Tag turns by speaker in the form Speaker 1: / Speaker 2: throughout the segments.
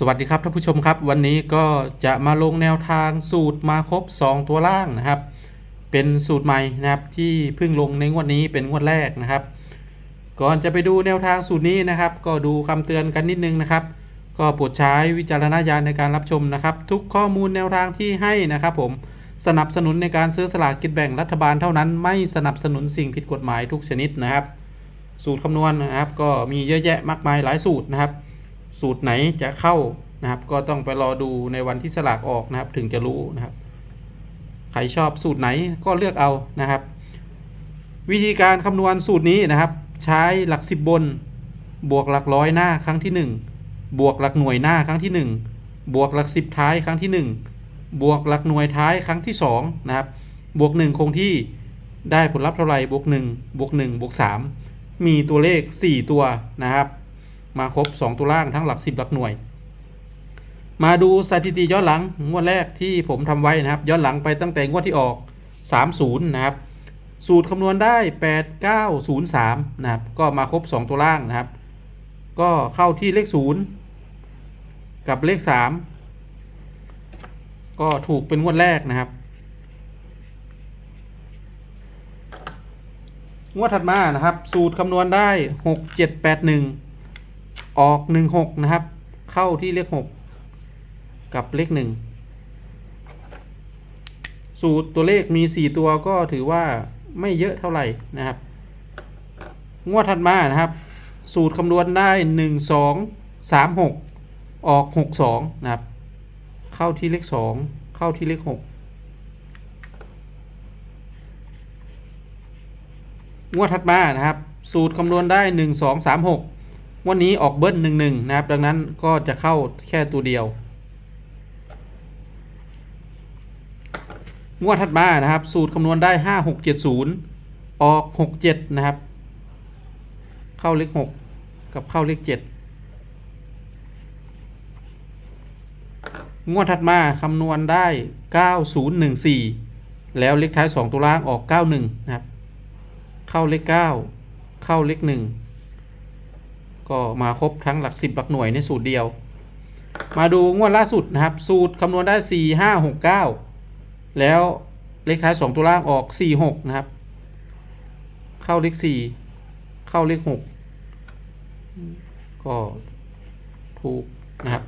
Speaker 1: สวัสดีครับท่านผู้ชมครับ วันนี้ก็จะมาลงแนวทางสูตรมาครบ 2 ตัวล่างนะครับ เป็นสูตรใหม่นะครับที่เพิ่งลงในงวดนี้เป็นงวดแรกนะครับ ก่อนจะไปดูแนวทางสูตรนี้นะครับ ก็ดูคำเตือนกันนิดนึงนะครับ ก็โปรดใช้วิจารณญาณในการรับชมนะครับ ทุกข้อมูลแนวทางที่ให้นะครับ ผมสนับสนุนในการซื้อสลากกินแบ่งรัฐบาลเท่านั้น ไม่สนับสนุนสิ่งผิดกฎหมายทุกชนิดนะครับ สูตรคำนวณนะครับ ก็มีเยอะแยะมากมายหลายสูตรนะครับ สูตรไหนจะเข้านะครับ ก็ต้องไปรอดูในวันที่สลากออกนะครับ ถึงจะรู้นะครับ ใครชอบสูตรไหนก็เลือกเอานะครับ วิธีการคำนวณสูตรนี้นะครับ ใช้หลักสิบบน บวกหลักร้อยหน้าครั้งที่หนึ่งบวกหลักหน่วยหน้าครั้งที่หนึ่งบวกหลักสิบท้ายครั้งที่หนึ่งบวกหลักหน่วยท้ายครั้งที่สองนะครับบวกหนึ่งคงที่ได้ผลลัพธ์เท่าไหร่บวกหนึ่งบวกหนึ่งบวกสามมีตัวเลขสี่ตัวนะครับ มาครบ 2 ตัวล่างทั้งหลัก 10 หลักหน่วย มาดูสถิติย้อนหลังงวดแรกที่ผมทำไว้นะครับ ย้อนหลังไปตั้งแต่งวดที่ออก 30 นะครับ สูตรคำนวณได้ 8903 นะครับ ก็มาครบ 2 ตัวล่างนะครับ ก็เข้าที่เลข 0 กับเลข 3 ก็ถูกเป็นงวดแรกนะครับงวดถัดมานะครับ สูตรคำนวณได้ 6781 ออก16นะครับ เข้าที่เลข6กับเลข1สูตรตัวเลขมี4ตัวก็ถือว่าไม่เยอะเท่าไหร่นะครับ งวดถัดมานะครับ สูตรคำนวณได้1 2 3 6ออก6 2นะครับ เข้าที่เลข2เข้าที่เลข6งวดถัดมานะครับ สูตรคำนวณได้1 2 3 6ง วันนี้ออกเบิ้ล1 1นะครับ ดังนั้นก็จะเข้าแค่ตัวเดียว งวดถัดมานะครับ สูตรคำนวณได้5 6 7 0ออก6 7นะครับ เข้าเลข6กับเข้าเลข7งวดถัดมาคำนวณได้ 9014 แล้วเลขท้าย 2 ตัวล่างออก 91 นะครับ เข้าเลขเก้าเข้าเลขหนึ่ง ก็มาครบทั้งหลักสิบหลักหน่วยในสูตรเดียว มาดูงวดล่าสุดนะครับ สูตรคำนวณได้สี่ห้าหกเก้าแล้วเลขท้ายสองตัวล่างออกสี่หกนะครับ เข้าเลขสี่เข้าเลขหกก็ถูกนะครับ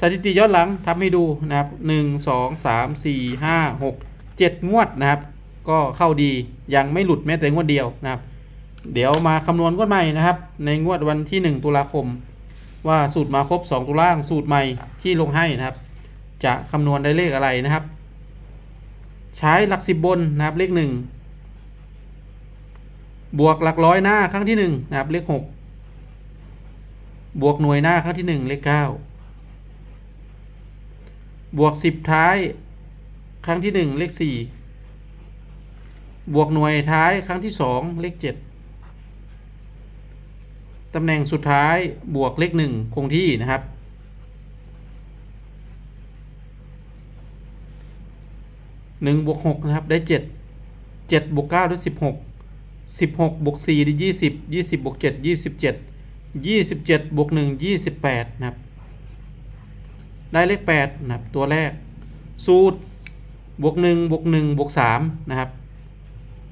Speaker 1: สถิติย้อนหลังทำให้ดูนะครับหนึ่งสองสามสี่ห้าหกเจ็ดงวดนะครับ ก็เข้าดียังไม่หลุดแม้แต่งวดเดียวนะครับ เดี๋ยวมาคำนวณงวดใหม่นะครับ ในงวดวันที่ 1 ตุลาคม ว่าสูตรมาครบ 2 ตุล่างสูตรใหม่ที่ลงให้นะครับ จะคำนวณได้เลขอะไรนะครับ ใช้หลักสิบบนนะครับเลขหนึ่งบวกหลักร้อยหน้าครั้งที่หนึ่งนะครับเลขหกบวกหน่วยหน้าครั้งที่หนึ่งเลขเก้าบวกสิบท้ายครั้งที่หนึ่งเลขสี่บวกหน่วยท้ายครั้งที่สองเลขเจ็ด ตำแหน่งสุดท้ายบวกเลขหนึ่งคงที่นะครับ หนึ่งบวกหกนะครับ ได้เจ็ดเจ็ดบวกเก้าได้สิบหกสิบหกบวกสี่ได้ยี่สิบยี่สิบบวกเจ็ดยี่สิบเจ็ดยี่สิบเจ็ดบวกหนึ่งยี่สิบแปดนะครับ ได้เลขแปดนะครับ ตัวแรก สูตรบวกหนึ่งบวกหนึ่งบวกสามนะครับ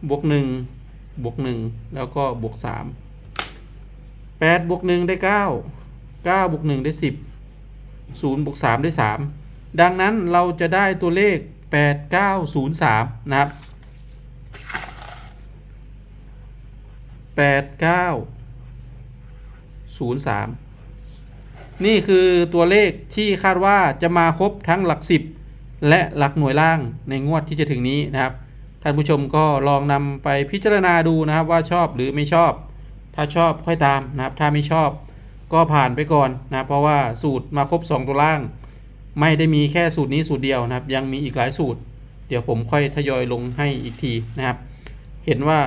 Speaker 1: บวกหนึ่งบวกหนึ่งแล้วก็บวกสาม แปดบวกหนึ่งได้เก้าเก้าบวกหนึ่งได้สิบศูนย์บวกสามได้สามดังนั้นเราจะได้ตัวเลขแปดเก้าศูนย์สามนะครับแปดเก้าศูนย์สามนี่คือตัวเลขที่คาดว่าจะมาครบทั้งหลักสิบและหลักหน่วยล่างในงวดที่จะถึงนี้นะครับ ท่านผู้ชมก็ลองนำไปพิจารณาดูนะครับว่าชอบหรือไม่ชอบ ถ้าชอบค่อยตามนะครับ ถ้าไม่ชอบก็ผ่านไปก่อนนะเพราะว่าสูตรมาครบ 2 ตัวล่าง ไม่ได้มีแค่สูตรนี้สูตรเดียวนะครับ ยังมีอีกหลายสูตร เดี๋ยวผมค่อยทยอยลงให้อีกทีนะครับ เห็นว่า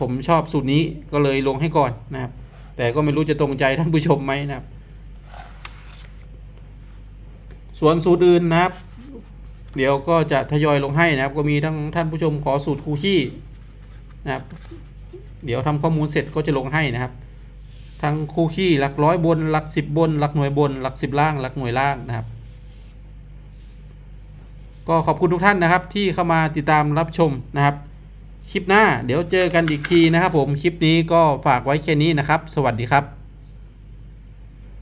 Speaker 1: ผมชอบสูตรนี้ก็เลยลงให้ก่อนนะครับ แต่ก็ไม่รู้จะตรงใจท่านผู้ชมไหมนะครับ ส่วนสูตรอื่นนะครับ เดี๋ยวก็จะทยอยลงให้นะครับ ก็มีทั้งท่านผู้ชมขอสูตรคูขี้นะครับ เดี๋ยวทำข้อมูลเสร็จก็จะลงให้นะครับ ทั้งคู่ขี้หลักร้อยบนหลักสิบบนหลักหน่วยบนหลักสิบล่างหลักหน่วยล่างนะครับ ก็ขอบคุณทุกท่านนะครับ ที่เข้ามาติดตามรับชมนะครับ คลิปหน้าเดี๋ยวเจอกันอีกทีนะครับ ผมคลิปนี้ก็ฝากไว้แค่นี้นะครับ สวัสดีครับ